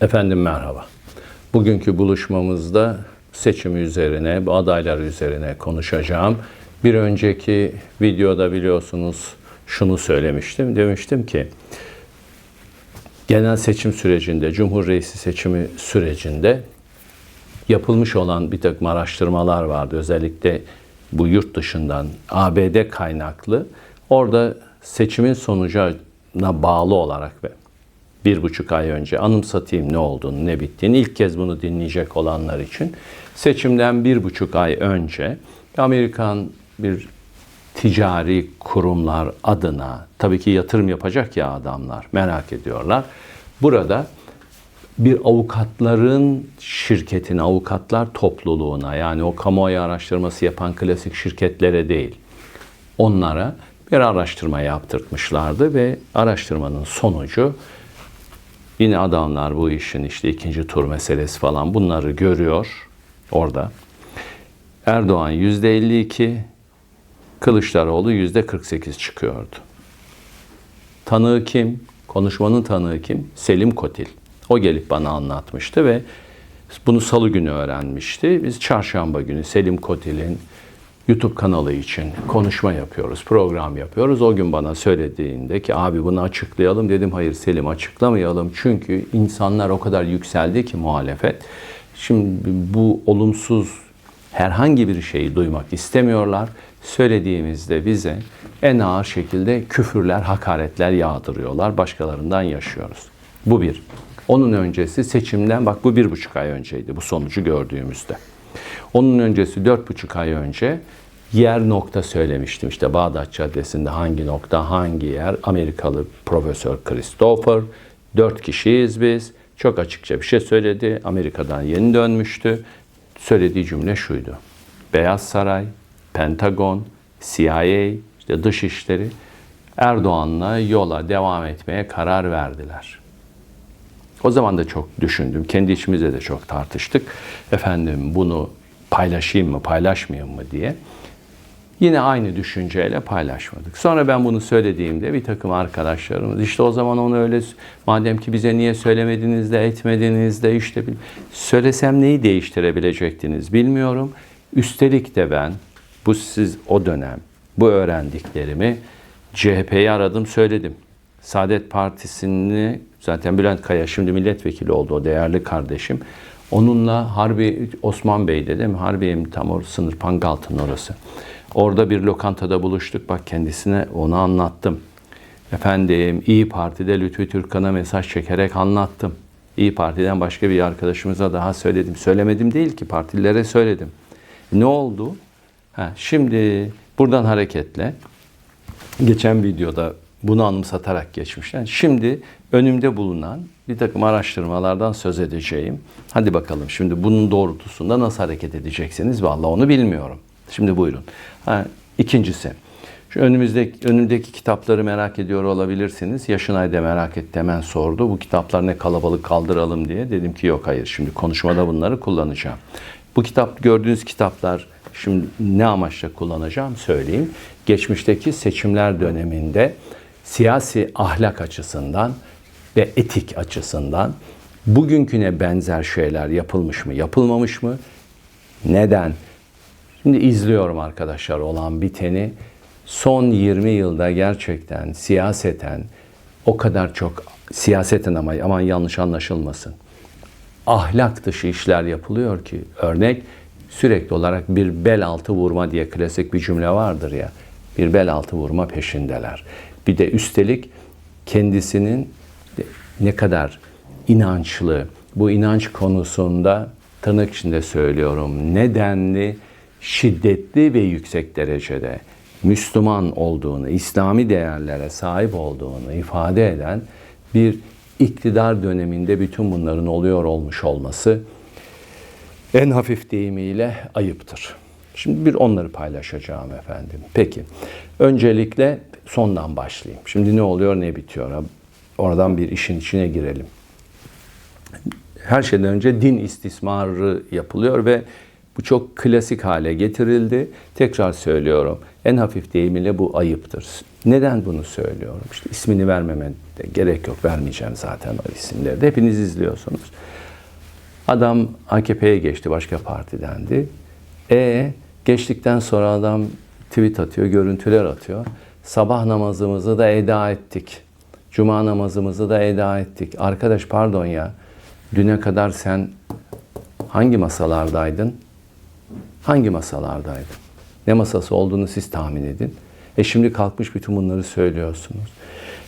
Efendim merhaba. Bugünkü buluşmamızda seçim üzerine, bu adaylar üzerine konuşacağım. Bir önceki videoda biliyorsunuz şunu söylemiştim. Demiştim ki genel seçim sürecinde, Cumhur Reisi seçimi sürecinde yapılmış olan bir takım araştırmalar vardı. Özellikle bu yurt dışından ABD kaynaklı. Orada seçimin sonucuna bağlı olarak ve bir buçuk ay önce anımsatayım ne olduğunu, ne bittiğini ilk kez bunu dinleyecek olanlar için seçimden bir buçuk ay önce Amerikan bir ticari kurumlar adına tabii ki yatırım yapacak ya adamlar merak ediyorlar. Burada bir avukatların şirketine, avukatlar topluluğuna yani o kamuoyu araştırması yapan klasik şirketlere değil, onlara bir araştırma yaptırtmışlardı ve araştırmanın sonucu yine adamlar bu işin işte ikinci tur meselesi falan bunları görüyor orada. Erdoğan yüzde 52, Kılıçdaroğlu yüzde 48 çıkıyordu. Tanığı kim? Konuşmanın tanığı kim? Selim Kotil. O gelip bana anlatmıştı ve bunu salı günü öğrenmişti. Biz çarşamba günü Selim Kotil'in YouTube kanalı için konuşma yapıyoruz, program yapıyoruz. O gün bana söylediğinde ki abi bunu açıklayalım dedim. Hayır Selim açıklamayalım. Çünkü insanlar o kadar yükseldi ki muhalefet. Şimdi bu olumsuz herhangi bir şeyi duymak istemiyorlar. Söylediğimizde bize en ağır şekilde küfürler, hakaretler yağdırıyorlar. Başkalarından yaşıyoruz. Bu bir. Onun öncesi seçimden bak bu bir buçuk ay önceydi bu sonucu gördüğümüzde. Onun öncesi dört buçuk ay önce yer nokta söylemiştim. İşte Bağdat Caddesi'nde hangi nokta, hangi yer? Amerikalı Profesör Christopher. Dört kişiyiz biz. Çok açıkça bir şey söyledi. Amerika'dan yeni dönmüştü. Söylediği cümle şuydu. Beyaz Saray, Pentagon, CIA, işte Dışişleri Erdoğan'la yola devam etmeye karar verdiler. O zaman da çok düşündüm. Kendi içimizde de çok tartıştık. Efendim bunu paylaşayım mı, paylaşmayayım mı diye. Yine aynı düşünceyle paylaşmadık. Sonra ben bunu söylediğimde bir takım arkadaşlarımız işte o zaman onu öyle madem ki bize niye söylemediniz de etmediniz de işte söylesem neyi değiştirebilecektiniz bilmiyorum. Üstelik de ben bu siz o dönem bu öğrendiklerimi CHP'yi aradım söyledim. Saadet Partisi'ni zaten Bülent Kaya şimdi milletvekili oldu o değerli kardeşim. Onunla Harbi Osman Bey dedim. Harbiye'm tam or sınır Pangaltı'nın orası. Orada bir lokantada buluştuk. Bak kendisine onu anlattım. Efendim İyi Parti'de Lütfü Türkan'a mesaj çekerek anlattım. İyi Parti'den başka bir arkadaşımıza daha söyledim. Söylemedim değil ki partililere söyledim. Ne oldu? Ha, şimdi buradan hareketle geçen videoda bunu anımsatarak geçmişler. Şimdi önümde bulunan bir takım araştırmalardan söz edeceğim. Hadi bakalım şimdi bunun doğrultusunda nasıl hareket edeceksiniz? Vallahi onu bilmiyorum. Şimdi buyurun. Ha, ikincisi. Şu önümüzdeki, önümdeki kitapları merak ediyor olabilirsiniz. Yaşınay da merak etti hemen sordu. Bu kitaplar ne kalabalık kaldıralım diye. Dedim ki yok hayır şimdi konuşmada bunları kullanacağım. Bu kitap gördüğünüz kitaplar şimdi ne amaçla kullanacağım söyleyeyim. Geçmişteki seçimler döneminde siyasi ahlak açısından ve etik açısından bugünküne benzer şeyler yapılmış mı, yapılmamış mı? Neden? Şimdi izliyorum arkadaşlar olan biteni. Son 20 yılda gerçekten siyaseten o kadar çok siyaseten ama aman yanlış anlaşılmasın. Ahlak dışı işler yapılıyor ki örnek sürekli olarak bir bel altı vurma diye klasik bir cümle vardır ya. Bir bel altı vurma peşindeler. Bir de üstelik kendisinin ne kadar inançlı, bu inanç konusunda tırnak içinde söylüyorum, nedenli, şiddetli ve yüksek derecede Müslüman olduğunu, İslami değerlere sahip olduğunu ifade eden bir iktidar döneminde bütün bunların oluyor olmuş olması en hafif deyimiyle ayıptır. Şimdi bir onları paylaşacağım efendim. Peki. Öncelikle sondan başlayayım. Şimdi ne oluyor ne bitiyor? Oradan bir işin içine girelim. Her şeyden önce din istismarı yapılıyor ve Bu çok klasik hale getirildi. Tekrar söylüyorum. En hafif deyimiyle bu ayıptır. Neden bunu söylüyorum? İşte ismini vermeme de gerek yok. Vermeyeceğim zaten o isimleri de. Hepiniz izliyorsunuz. Adam AKP'ye geçti, başka partidendi. E geçtikten sonra adam tweet atıyor, görüntüler atıyor. Sabah namazımızı da eda ettik. Cuma namazımızı da eda ettik. Arkadaş pardon ya. Düne kadar sen hangi masalardaydın? Hangi masalardaydın? Ne masası olduğunu siz tahmin edin. E şimdi kalkmış bütün bunları söylüyorsunuz.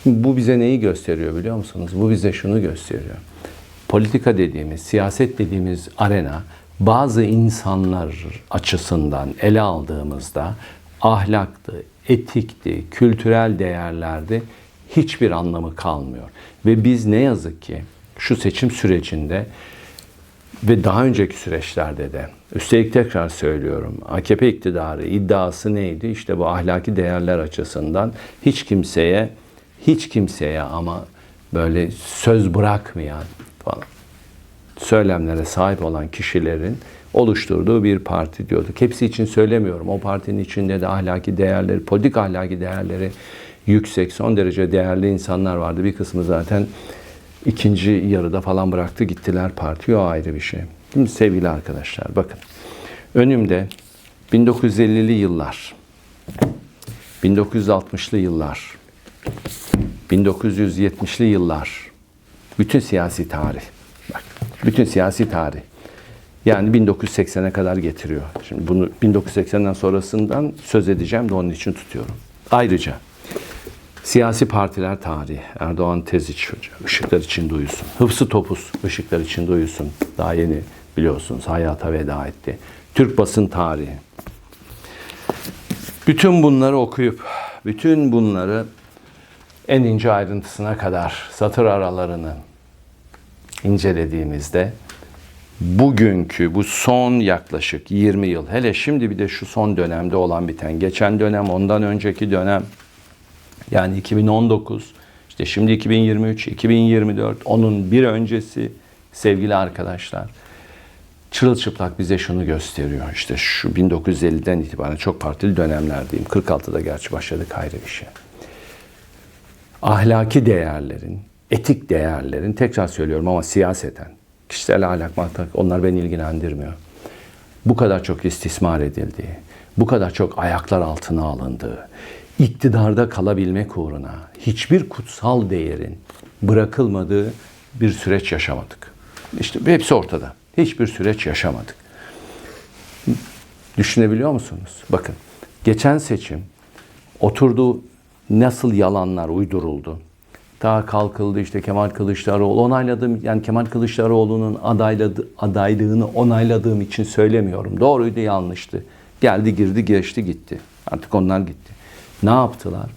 Bu bize neyi gösteriyor biliyor musunuz? Bu bize şunu gösteriyor. Politika dediğimiz, siyaset dediğimiz arena bazı insanlar açısından ele aldığımızda ahlaktı, etikti, kültürel değerlerdi hiçbir anlamı kalmıyor. Ve biz ne yazık ki şu seçim sürecinde ve daha önceki süreçlerde de üstelik tekrar söylüyorum AKP iktidarı iddiası neydi? İşte bu ahlaki değerler açısından hiç kimseye hiç kimseye ama böyle söz bırakmayan söylemlere sahip olan kişilerin oluşturduğu bir parti diyorduk. Hepsi için söylemiyorum. O partinin içinde de ahlaki değerleri, politik ahlaki değerleri yüksek, son derece değerli insanlar vardı. Bir kısmı zaten ikinci yarıda falan bıraktı gittiler parti. O ayrı bir şey. Şimdi sevgili arkadaşlar bakın. Önümde 1950'li yıllar, 1960'lı yıllar, 1970'li yıllar, bütün siyasi tarih. Bütün siyasi tarih. Yani 1980'e kadar getiriyor. Şimdi bunu 1980'den sonrasından söz edeceğim de onun için tutuyorum. Ayrıca siyasi partiler tarihi. Erdoğan Teziç ışıklar içinde uyusun. Hıfzı Topuz, ışıklar içinde uyusun. Daha yeni biliyorsunuz hayata veda etti. Türk basın tarihi. Bütün bunları okuyup, bütün bunları en ince ayrıntısına kadar satır aralarını incelediğimizde bugünkü bu son yaklaşık 20 yıl hele şimdi bir de şu son dönemde olan biten geçen dönem ondan önceki dönem yani 2019 işte şimdi 2023 2024 onun bir öncesi sevgili arkadaşlar çırılçıplak bize şunu gösteriyor. İşte şu 1950'den itibaren çok partili dönemlerdeyim. 46'da gerçi başladık ayrı bir şey. Ahlaki değerlerin, etik değerlerin tekrar söylüyorum ama siyaseten kişisel ahlak onlar beni ilgilendirmiyor. Bu kadar çok istismar edildiği, bu kadar çok ayaklar altına alındığı, iktidarda kalabilmek uğruna hiçbir kutsal değerin bırakılmadığı bir süreç yaşamadık. İşte hepsi ortada. Hiçbir süreç yaşamadık. Düşünebiliyor musunuz? Bakın, geçen seçim oturdu nasıl yalanlar uyduruldu. Daha kalkıldı işte Kemal Kılıçdaroğlu onayladım yani Kemal Kılıçdaroğlu'nun adayladı, adaylığını onayladığım için söylemiyorum. Doğruydu yanlıştı. Geldi girdi geçti gitti. Artık onlar gitti. Ne yaptılar?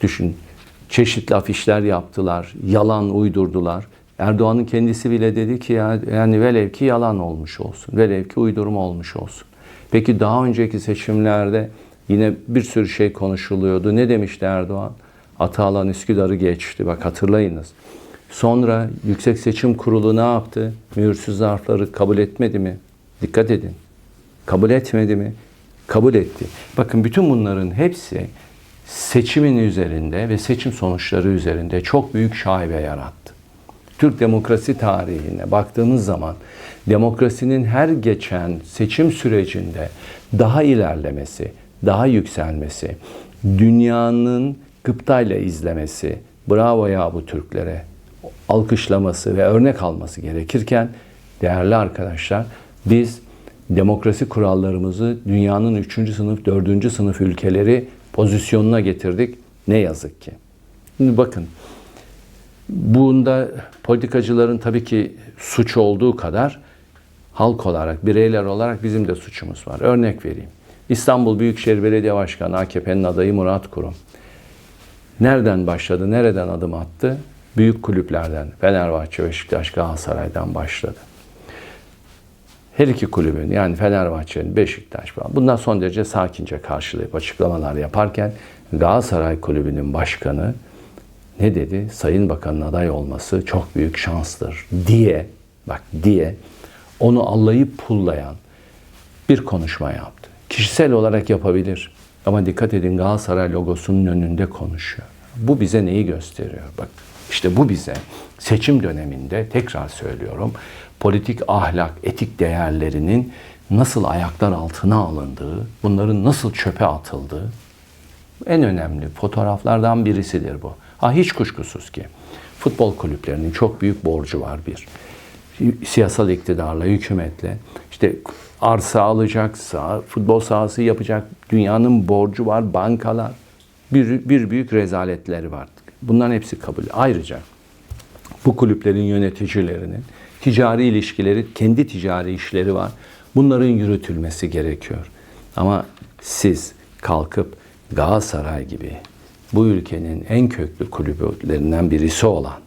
Düşün. Çeşitli afişler yaptılar. Yalan uydurdular. Erdoğan'ın kendisi bile dedi ki ya, yani velev ki yalan olmuş olsun. Velev ki uydurma olmuş olsun. Peki daha önceki seçimlerde yine bir sürü şey konuşuluyordu. Ne demişti Erdoğan? Atalan Üsküdar'ı geçti. Bak hatırlayınız. Sonra Yüksek Seçim Kurulu ne yaptı? Mühürsüz zarfları kabul etmedi mi? Dikkat edin. Kabul etmedi mi? Kabul etti. Bakın bütün bunların hepsi seçimin üzerinde ve seçim sonuçları üzerinde çok büyük şaibe yarattı. Türk demokrasi tarihine baktığımız zaman demokrasinin her geçen seçim sürecinde daha ilerlemesi, daha yükselmesi, dünyanın gıptayla izlemesi, bravo ya bu Türklere alkışlaması ve örnek alması gerekirken değerli arkadaşlar biz demokrasi kurallarımızı dünyanın 3. sınıf, 4. sınıf ülkeleri pozisyonuna getirdik. Ne yazık ki. Şimdi bakın bunda politikacıların tabii ki suç olduğu kadar halk olarak, bireyler olarak bizim de suçumuz var. Örnek vereyim. İstanbul Büyükşehir Belediye Başkanı AKP'nin adayı Murat Kurum. Nereden başladı, nereden adım attı? Büyük kulüplerden, Fenerbahçe, Beşiktaş, Galatasaray'dan başladı. Her iki kulübün yani Fenerbahçe'nin, Beşiktaş falan bundan son derece sakince karşılayıp açıklamalar yaparken Galatasaray Kulübü'nün başkanı ne dedi? Sayın Bakan'ın aday olması çok büyük şanstır diye bak diye onu allayıp pullayan bir konuşma yaptı. Kişisel olarak yapabilir. Ama dikkat edin Galatasaray logosunun önünde konuşuyor. Bu bize neyi gösteriyor? Bak işte bu bize seçim döneminde tekrar söylüyorum politik ahlak, etik değerlerinin nasıl ayaklar altına alındığı, bunların nasıl çöpe atıldığı en önemli fotoğraflardan birisidir bu. Ha hiç kuşkusuz ki futbol kulüplerinin çok büyük borcu var bir. Siyasal iktidarla, hükümetle işte arsa alacaksa, futbol sahası yapacak dünyanın borcu var, bankalar. Bir, bir büyük rezaletleri var. Bunların hepsi kabul. Ayrıca bu kulüplerin yöneticilerinin ticari ilişkileri, kendi ticari işleri var. Bunların yürütülmesi gerekiyor. Ama siz kalkıp Galatasaray gibi bu ülkenin en köklü kulüplerinden birisi olan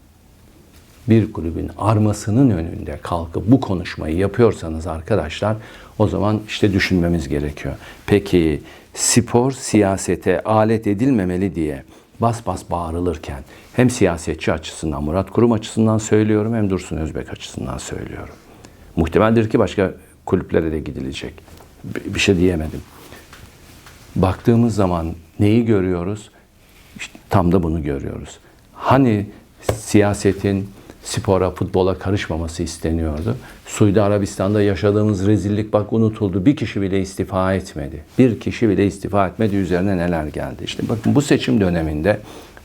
bir kulübün armasının önünde kalkıp bu konuşmayı yapıyorsanız arkadaşlar o zaman işte düşünmemiz gerekiyor. Peki spor siyasete alet edilmemeli diye bas bas bağırılırken hem siyasetçi açısından Murat Kurum açısından söylüyorum hem Dursun Özbek açısından söylüyorum. Muhtemeldir ki başka kulüplere de gidilecek. Bir şey diyemedim. Baktığımız zaman neyi görüyoruz? İşte tam da bunu görüyoruz. Hani siyasetin spora, futbola karışmaması isteniyordu. Suudi Arabistan'da yaşadığımız rezillik bak unutuldu. Bir kişi bile istifa etmedi. Bir kişi bile istifa etmedi. Üzerine neler geldi. İşte bakın bu seçim döneminde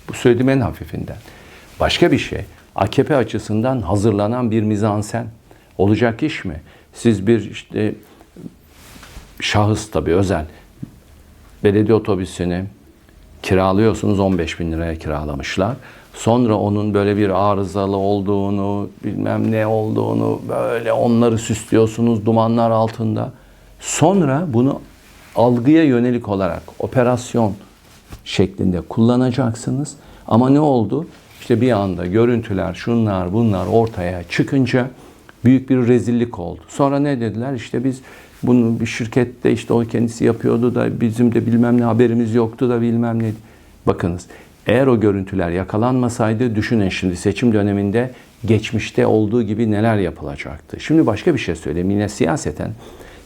bu söylediğim en hafifinden. Başka bir şey. AKP açısından hazırlanan bir mizansen. Olacak iş mi? Siz bir işte şahıs tabii özel belediye otobüsünü kiralıyorsunuz 15 bin liraya kiralamışlar. Sonra onun böyle bir arızalı olduğunu, bilmem ne olduğunu böyle onları süslüyorsunuz dumanlar altında. Sonra bunu algıya yönelik olarak operasyon şeklinde kullanacaksınız. Ama ne oldu? İşte bir anda görüntüler, şunlar, bunlar ortaya çıkınca büyük bir rezillik oldu. Sonra ne dediler? İşte biz bunu bir şirkette işte o kendisi yapıyordu da bizim de bilmem ne haberimiz yoktu da bilmem ne. Bakınız eğer o görüntüler yakalanmasaydı düşünün şimdi seçim döneminde geçmişte olduğu gibi neler yapılacaktı. Şimdi başka bir şey söyleyeyim yine siyaseten.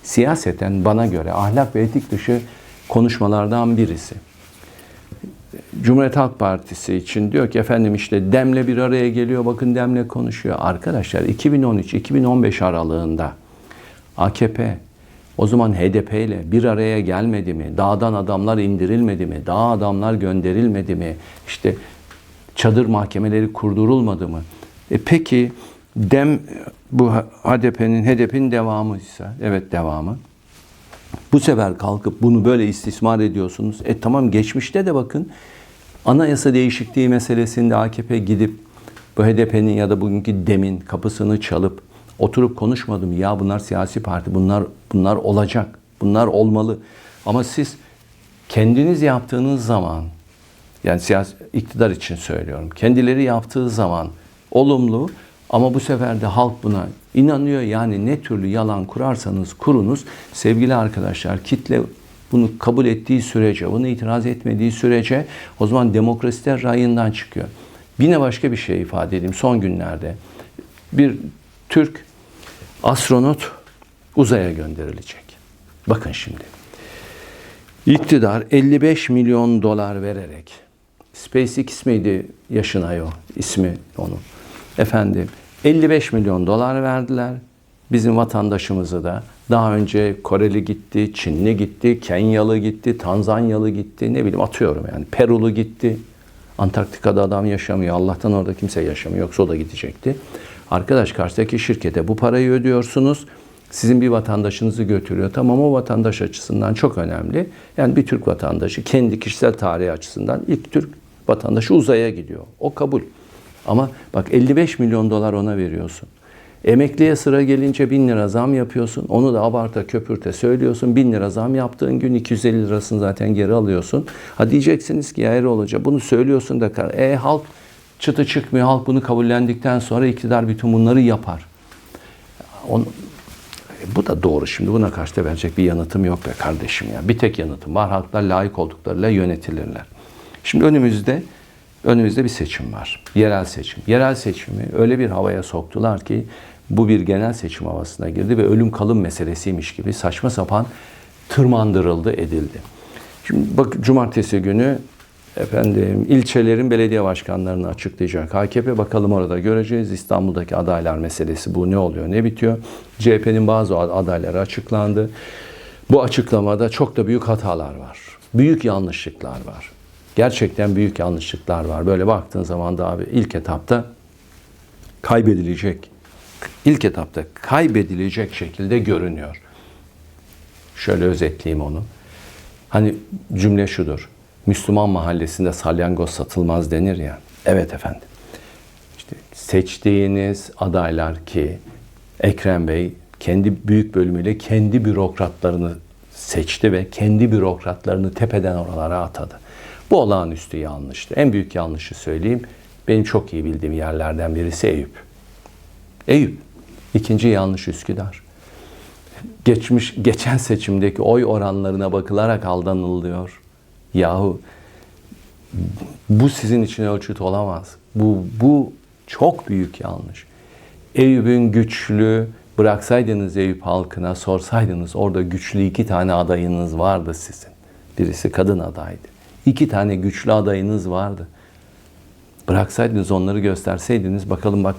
Siyaseten bana göre ahlak ve etik dışı konuşmalardan birisi. Cumhuriyet Halk Partisi için diyor ki efendim işte Dem'le bir araya geliyor bakın Dem'le konuşuyor. Arkadaşlar 2013-2015 aralığında AKP o zaman HDP ile bir araya gelmedi mi? Dağdan adamlar indirilmedi mi? Dağ adamlar gönderilmedi mi? İşte çadır mahkemeleri kurdurulmadı mı? E peki Dem bu HDP'nin HDP'nin devamıysa evet devamı. Bu sefer kalkıp bunu böyle istismar ediyorsunuz. E tamam geçmişte de bakın anayasa değişikliği meselesinde AKP gidip bu HDP'nin ya da bugünkü demin kapısını çalıp oturup konuşmadım. Ya bunlar siyasi parti, bunlar bunlar olacak, bunlar olmalı. Ama siz kendiniz yaptığınız zaman, yani siyasi iktidar için söylüyorum, kendileri yaptığı zaman olumlu ama bu sefer de halk buna inanıyor. Yani ne türlü yalan kurarsanız kurunuz sevgili arkadaşlar kitle bunu kabul ettiği sürece, bunu itiraz etmediği sürece o zaman demokrasi de rayından çıkıyor. Yine başka bir şey ifade edeyim son günlerde. Bir Türk astronot uzaya gönderilecek. Bakın şimdi. İktidar 55 milyon dolar vererek SpaceX miydi yaşına o ismi onun. Efendim 55 milyon dolar verdiler. Bizim vatandaşımızı da daha önce Koreli gitti, Çinli gitti, Kenyalı gitti, Tanzanyalı gitti, ne bileyim atıyorum yani Perulu gitti. Antarktika'da adam yaşamıyor. Allah'tan orada kimse yaşamıyor. Yoksa o da gidecekti. Arkadaş karşıdaki şirkete bu parayı ödüyorsunuz. Sizin bir vatandaşınızı götürüyor. Tamam o vatandaş açısından çok önemli. Yani bir Türk vatandaşı kendi kişisel tarihi açısından ilk Türk vatandaşı uzaya gidiyor. O kabul. Ama bak 55 milyon dolar ona veriyorsun. Emekliye sıra gelince 1000 lira zam yapıyorsun. Onu da abarta köpürte söylüyorsun. 1000 lira zam yaptığın gün 250 lirasını zaten geri alıyorsun. Ha diyeceksiniz ki ya Erol bunu söylüyorsun da e halk çıtı çıkmıyor. Halk bunu kabullendikten sonra iktidar bütün bunları yapar. Onu, bu da doğru şimdi. Buna karşı da verecek bir yanıtım yok be kardeşim ya. Bir tek yanıtım var. Halklar layık olduklarıyla yönetilirler. Şimdi önümüzde önümüzde bir seçim var. Yerel seçim. Yerel seçimi öyle bir havaya soktular ki bu bir genel seçim havasına girdi ve ölüm kalım meselesiymiş gibi saçma sapan tırmandırıldı edildi. Şimdi bak cumartesi günü efendim ilçelerin belediye başkanlarını açıklayacak AKP bakalım orada göreceğiz. İstanbul'daki adaylar meselesi bu ne oluyor ne bitiyor. CHP'nin bazı adayları açıklandı. Bu açıklamada çok da büyük hatalar var. Büyük yanlışlıklar var. Gerçekten büyük yanlışlıklar var. Böyle baktığın zaman da abi ilk etapta kaybedilecek ilk etapta kaybedilecek şekilde görünüyor. Şöyle özetleyeyim onu. Hani cümle şudur. Müslüman mahallesinde salyangoz satılmaz denir ya. Evet efendim. İşte seçtiğiniz adaylar ki Ekrem Bey kendi büyük bölümüyle kendi bürokratlarını seçti ve kendi bürokratlarını tepeden oralara atadı. Bu olağanüstü yanlıştı. En büyük yanlışı söyleyeyim. Benim çok iyi bildiğim yerlerden birisi Eyüp. Eyüp. İkinci yanlış Üsküdar. Geçmiş geçen seçimdeki oy oranlarına bakılarak aldanılıyor. Yahu bu sizin için ölçüt olamaz. Bu bu çok büyük yanlış. Eyüp'ün güçlü bıraksaydınız Eyüp halkına sorsaydınız orada güçlü iki tane adayınız vardı sizin. Birisi kadın adaydı. İki tane güçlü adayınız vardı. Bıraksaydınız onları gösterseydiniz bakalım bak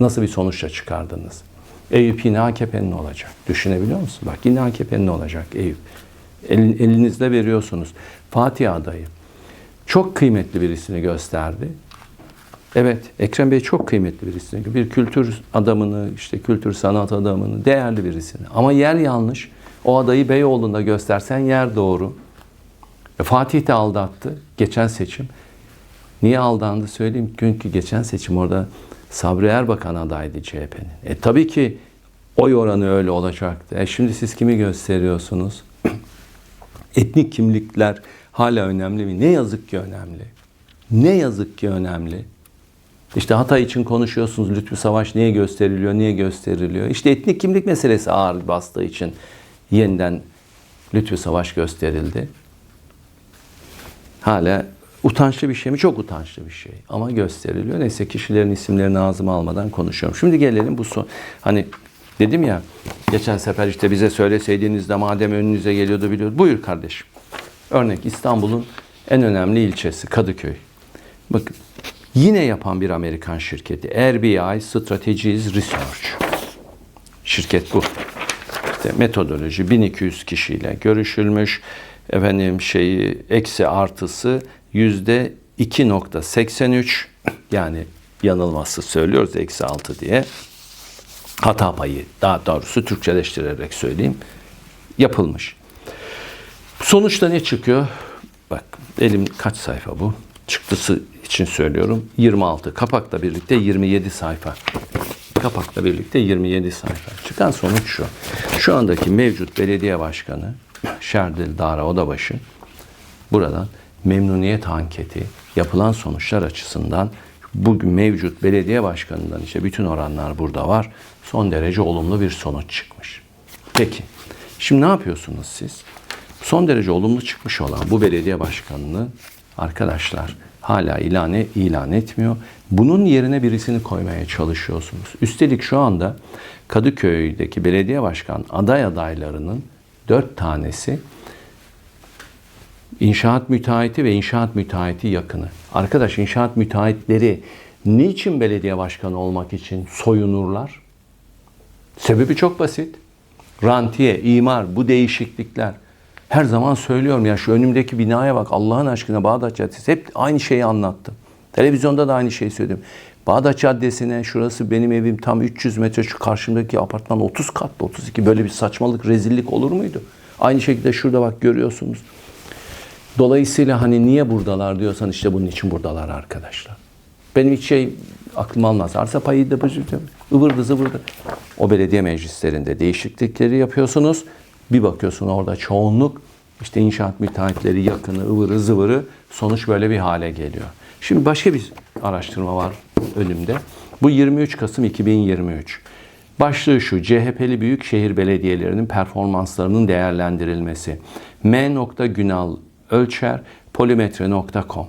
nasıl bir sonuçla çıkardınız. Eyüp yine AKP'nin olacak. Düşünebiliyor musun? Bak yine AKP'nin olacak Eyüp. El, elinizde veriyorsunuz. Fatih adayı. Çok kıymetli birisini gösterdi. Evet, Ekrem Bey çok kıymetli birisini. Bir kültür adamını, işte kültür sanat adamını, değerli birisini. Ama yer yanlış. O adayı Beyoğlu'nda göstersen yer doğru. E, Fatih de aldattı geçen seçim. Niye aldandı söyleyeyim. Çünkü geçen seçim orada Sabri Erbakan adaydı CHP'nin. E tabii ki oy oranı öyle olacaktı. E şimdi siz kimi gösteriyorsunuz? Etnik kimlikler hala önemli mi? Ne yazık ki önemli. Ne yazık ki önemli. İşte Hatay için konuşuyorsunuz. Lütfü Savaş niye gösteriliyor, niye gösteriliyor? İşte etnik kimlik meselesi ağır bastığı için yeniden Lütfü Savaş gösterildi. Hala utançlı bir şey mi? Çok utançlı bir şey. Ama gösteriliyor. Neyse kişilerin isimlerini ağzıma almadan konuşuyorum. Şimdi gelelim bu son. Hani dedim ya geçen sefer işte bize söyleseydiniz de madem önünüze geliyordu biliyordu. Buyur kardeşim. Örnek İstanbul'un en önemli ilçesi Kadıköy. Bakın yine yapan bir Amerikan şirketi. RBI Strategies Research. Şirket bu. İşte metodoloji 1200 kişiyle görüşülmüş. Efendim şeyi eksi artısı yüzde 2.83 yani yanılması söylüyoruz eksi 6 diye hata payı daha doğrusu Türkçeleştirerek söyleyeyim yapılmış. Sonuçta ne çıkıyor? Bak elim kaç sayfa bu? Çıktısı için söylüyorum. 26. Kapakla birlikte 27 sayfa. Kapakla birlikte 27 sayfa. Çıkan sonuç şu. Şu andaki mevcut belediye başkanı Şerdil Dara Odabaşı buradan memnuniyet anketi yapılan sonuçlar açısından bugün mevcut belediye başkanından işte bütün oranlar burada var. Son derece olumlu bir sonuç çıkmış. Peki şimdi ne yapıyorsunuz siz? Son derece olumlu çıkmış olan bu belediye başkanını arkadaşlar hala ilan, ilan etmiyor. Bunun yerine birisini koymaya çalışıyorsunuz. Üstelik şu anda Kadıköy'deki belediye başkan aday adaylarının dört tanesi inşaat müteahhiti ve inşaat müteahhiti yakını. Arkadaş inşaat müteahhitleri niçin belediye başkanı olmak için soyunurlar? Sebebi çok basit. Rantiye, imar, bu değişiklikler. Her zaman söylüyorum ya şu önümdeki binaya bak Allah'ın aşkına Bağdat Caddesi. Hep aynı şeyi anlattım. Televizyonda da aynı şeyi söyledim. Bağdat Caddesi'ne şurası benim evim tam 300 metre şu karşımdaki apartman 30 katlı 32 böyle bir saçmalık rezillik olur muydu? Aynı şekilde şurada bak görüyorsunuz. Dolayısıyla hani niye buradalar diyorsan işte bunun için buradalar arkadaşlar. Benim hiç şey aklım almaz. Arsa payı da ıvırdı zıvırdı. O belediye meclislerinde değişiklikleri yapıyorsunuz. Bir bakıyorsun orada çoğunluk işte inşaat müteahhitleri yakını ıvırı zıvırı sonuç böyle bir hale geliyor. Şimdi başka bir araştırma var önümde. Bu 23 Kasım 2023. Başlığı şu, CHP'li büyükşehir belediyelerinin performanslarının değerlendirilmesi. M. Günal Ölçer, polimetre.com.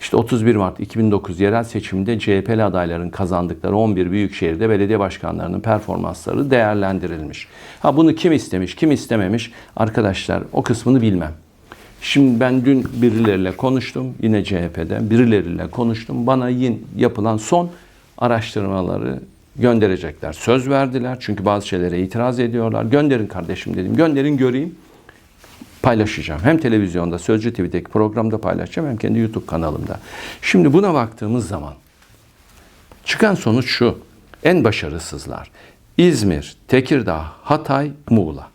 İşte 31 Mart 2009 yerel seçiminde CHP'li adayların kazandıkları 11 büyük şehirde belediye başkanlarının performansları değerlendirilmiş. Ha bunu kim istemiş, kim istememiş? Arkadaşlar o kısmını bilmem. Şimdi ben dün birileriyle konuştum. Yine CHP'de birileriyle konuştum. Bana yine yapılan son araştırmaları gönderecekler. Söz verdiler. Çünkü bazı şeylere itiraz ediyorlar. Gönderin kardeşim dedim. Gönderin göreyim. Paylaşacağım. Hem televizyonda Sözcü TV'deki programda paylaşacağım hem kendi YouTube kanalımda. Şimdi buna baktığımız zaman çıkan sonuç şu. En başarısızlar. İzmir, Tekirdağ, Hatay, Muğla.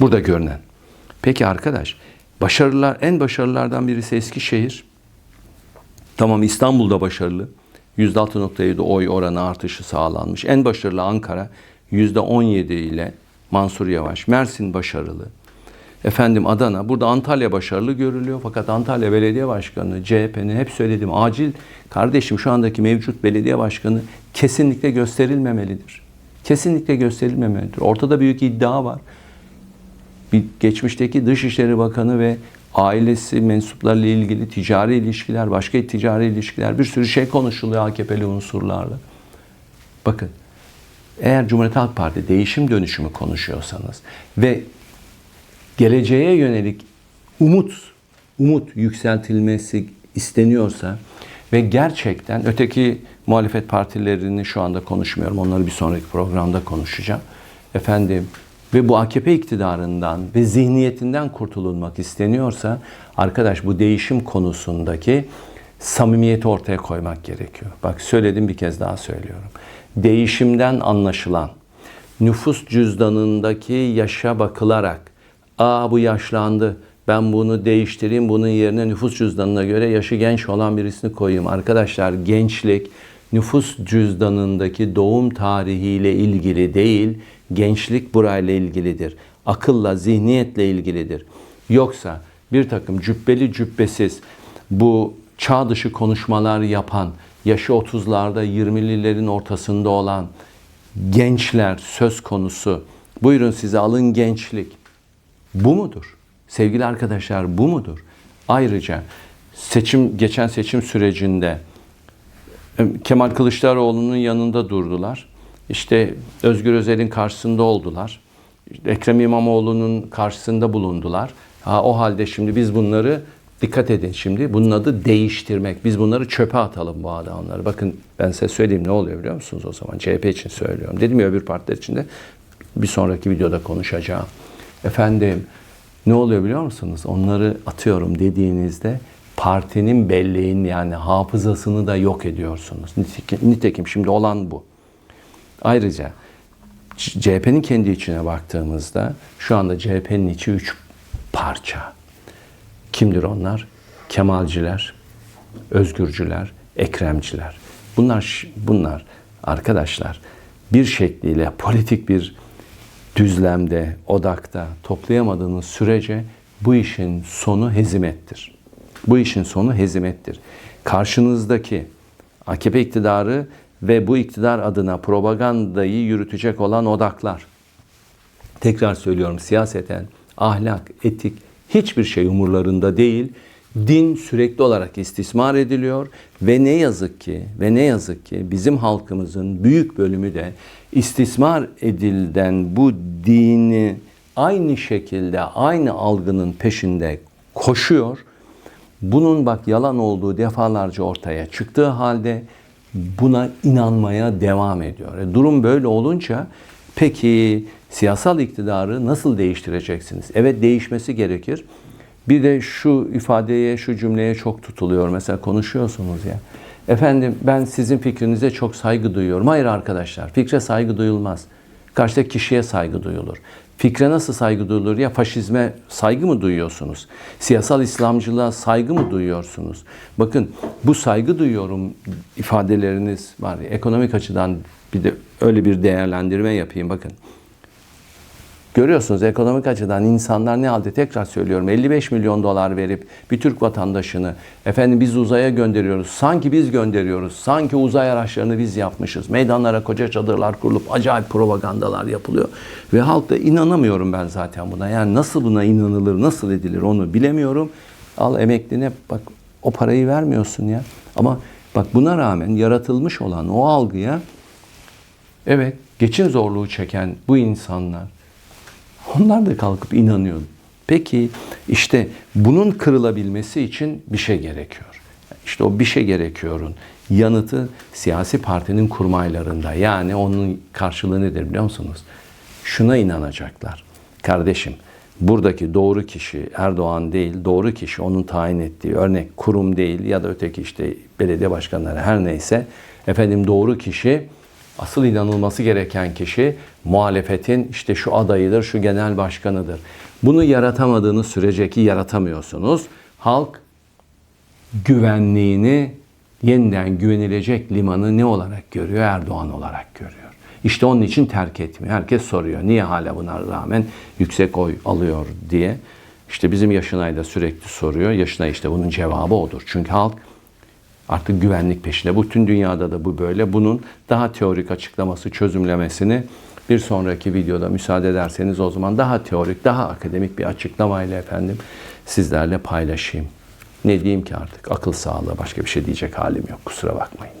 Burada görünen. Peki arkadaş, başarılar en başarılılardan birisi Eskişehir. Tamam İstanbul'da başarılı. %6.7 oy oranı artışı sağlanmış. En başarılı Ankara %17 ile Mansur Yavaş. Mersin başarılı. Efendim Adana. Burada Antalya başarılı görülüyor. Fakat Antalya Belediye Başkanı, CHP'nin hep söyledim acil kardeşim şu andaki mevcut belediye başkanı kesinlikle gösterilmemelidir. Kesinlikle gösterilmemelidir. Ortada büyük iddia var bir geçmişteki Dışişleri Bakanı ve ailesi mensuplarıyla ilgili ticari ilişkiler, başka ticari ilişkiler bir sürü şey konuşuluyor AKP'li unsurlarla. Bakın eğer Cumhuriyet Halk Parti değişim dönüşümü konuşuyorsanız ve geleceğe yönelik umut umut yükseltilmesi isteniyorsa ve gerçekten öteki muhalefet partilerini şu anda konuşmuyorum. Onları bir sonraki programda konuşacağım. Efendim ve bu AKP iktidarından ve zihniyetinden kurtulunmak isteniyorsa arkadaş bu değişim konusundaki samimiyeti ortaya koymak gerekiyor. Bak söyledim bir kez daha söylüyorum. Değişimden anlaşılan nüfus cüzdanındaki yaşa bakılarak aa bu yaşlandı ben bunu değiştireyim bunun yerine nüfus cüzdanına göre yaşı genç olan birisini koyayım. Arkadaşlar gençlik nüfus cüzdanındaki doğum tarihiyle ilgili değil, gençlik burayla ilgilidir. Akılla, zihniyetle ilgilidir. Yoksa bir takım cübbeli cübbesiz bu çağ dışı konuşmalar yapan, yaşı 30'larda 20'lilerin ortasında olan gençler söz konusu. Buyurun size alın gençlik. Bu mudur? Sevgili arkadaşlar bu mudur? Ayrıca seçim geçen seçim sürecinde Kemal Kılıçdaroğlu'nun yanında durdular. İşte Özgür Özel'in karşısında oldular. Ekrem İmamoğlu'nun karşısında bulundular. Ha, o halde şimdi biz bunları dikkat edin şimdi. Bunun adı değiştirmek. Biz bunları çöpe atalım bu adamları. Bakın ben size söyleyeyim ne oluyor biliyor musunuz o zaman? CHP için söylüyorum. Dedim ya öbür partiler için de bir sonraki videoda konuşacağım. Efendim ne oluyor biliyor musunuz? Onları atıyorum dediğinizde partinin belleğin yani hafızasını da yok ediyorsunuz. Nitekim, nitekim şimdi olan bu. Ayrıca CHP'nin kendi içine baktığımızda şu anda CHP'nin içi üç parça. Kimdir onlar? Kemalciler, özgürcüler, ekremciler. Bunlar bunlar arkadaşlar bir şekliyle politik bir düzlemde, odakta toplayamadığınız sürece bu işin sonu hezimettir. Bu işin sonu hezimettir. Karşınızdaki AKP iktidarı ve bu iktidar adına propagandayı yürütecek olan odaklar. Tekrar söylüyorum siyaseten ahlak, etik hiçbir şey umurlarında değil. Din sürekli olarak istismar ediliyor ve ne yazık ki ve ne yazık ki bizim halkımızın büyük bölümü de istismar edilen bu dini aynı şekilde aynı algının peşinde koşuyor. Bunun bak yalan olduğu defalarca ortaya çıktığı halde buna inanmaya devam ediyor. E, durum böyle olunca peki siyasal iktidarı nasıl değiştireceksiniz? Evet değişmesi gerekir. Bir de şu ifadeye, şu cümleye çok tutuluyor. Mesela konuşuyorsunuz ya. Efendim ben sizin fikrinize çok saygı duyuyorum. Hayır arkadaşlar, fikre saygı duyulmaz. Karşıdaki kişiye saygı duyulur. Fikre nasıl saygı duyulur ya? Faşizme saygı mı duyuyorsunuz? Siyasal İslamcılığa saygı mı duyuyorsunuz? Bakın bu saygı duyuyorum ifadeleriniz var. Ekonomik açıdan bir de öyle bir değerlendirme yapayım bakın. Görüyorsunuz ekonomik açıdan insanlar ne halde tekrar söylüyorum 55 milyon dolar verip bir Türk vatandaşını efendim biz uzaya gönderiyoruz. Sanki biz gönderiyoruz. Sanki uzay araçlarını biz yapmışız. Meydanlara koca çadırlar kurulup acayip propagandalar yapılıyor. Ve halk da inanamıyorum ben zaten buna. Yani nasıl buna inanılır, nasıl edilir onu bilemiyorum. Al emekline bak o parayı vermiyorsun ya. Ama bak buna rağmen yaratılmış olan o algıya evet geçim zorluğu çeken bu insanlar onlar da kalkıp inanıyor. Peki işte bunun kırılabilmesi için bir şey gerekiyor. İşte o bir şey gerekiyorun yanıtı siyasi partinin kurmaylarında. Yani onun karşılığı nedir biliyor musunuz? Şuna inanacaklar. Kardeşim buradaki doğru kişi Erdoğan değil, doğru kişi onun tayin ettiği örnek kurum değil ya da öteki işte belediye başkanları her neyse efendim doğru kişi asıl inanılması gereken kişi muhalefetin işte şu adayıdır, şu genel başkanıdır. Bunu yaratamadığınız sürece ki yaratamıyorsunuz. Halk güvenliğini yeniden güvenilecek limanı ne olarak görüyor? Erdoğan olarak görüyor. İşte onun için terk etmiyor. Herkes soruyor. Niye hala buna rağmen yüksek oy alıyor diye. İşte bizim Yaşınay da sürekli soruyor. Yaşınay işte bunun cevabı odur. Çünkü halk artık güvenlik peşinde. Bütün dünyada da bu böyle. Bunun daha teorik açıklaması, çözümlemesini bir sonraki videoda müsaade ederseniz o zaman daha teorik, daha akademik bir açıklamayla efendim sizlerle paylaşayım. Ne diyeyim ki artık? Akıl sağlığı başka bir şey diyecek halim yok. Kusura bakmayın.